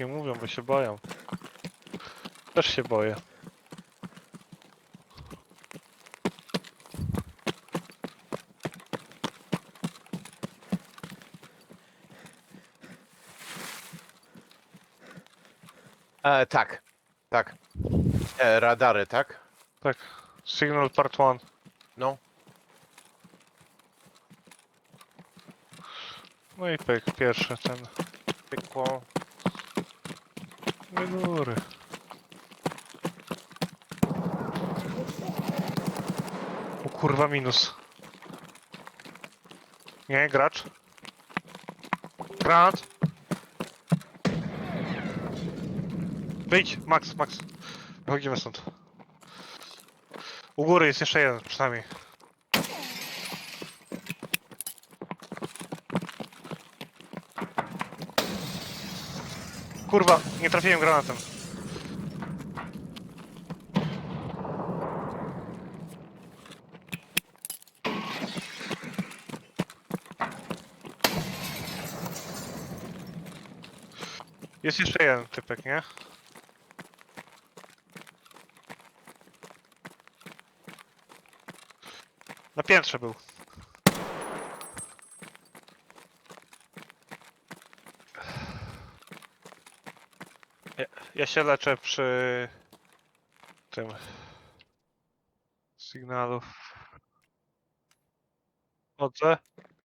Nie mówią, bo się boją. Też się boję. E, tak, tak. E, radary, tak? Tak. Signal part one. No. No i pyk, pierwszy ten. Pykło. Do góry. O kurwa minus. Nie, gracz. Granat. Wyjdź, Max, Max. Wychodzimy stąd. U góry jest jeszcze jeden, przynajmniej. Kurwa, nie trafiłem granatem. Jest jeszcze jeden typek, nie? Na piętrze był. Ja, ja się leczę przy tym sygnalu. Chodzę.